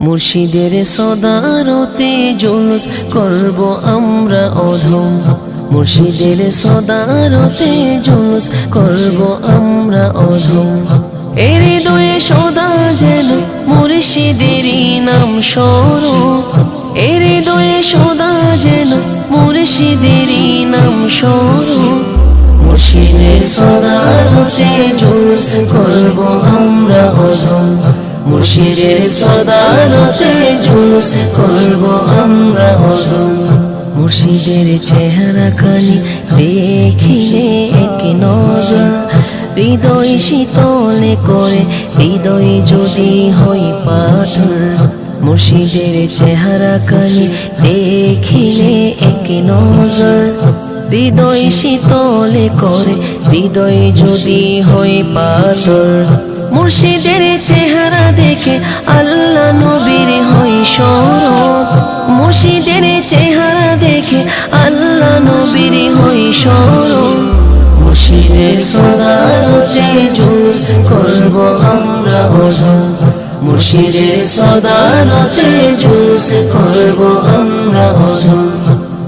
মুর্শিদের সদারতে জুলুস করব আমরা অধম। মুর্শিদের সদারতে জুলুস করব আমরা অধম। এর দয়ে সদা যেন মুর্শিদেরই নাম স্বরূপ। এর দয়ে সদা যেন মুর্শিদেরই নাম স্বরূপ। মুর্শিদের সদারতে মুর্শিদের সদারতে জুলুস করব আমরা অধম। মুর্শিদের চেহারা খানি দেখিলে এক নজর। হৃদয় শীতলে করে, হৃদয় যদি হই পাথর। মুর্শিদের চেহারা কানি দেখিলে এক নজর। হৃদয় শীতলে করে, হৃদয় যদি হই পাথর। মুর্শিদের চেহারা দেখে আল্লাহ নবীর হই সরব মুর্শিদের চেহারা দেখে আল্লাহ নবীর হই সরব মুর্শিদের সদারতে জুস করব আমরা অধম মুর্শিদের সদারতে জুস করব আমরা অধম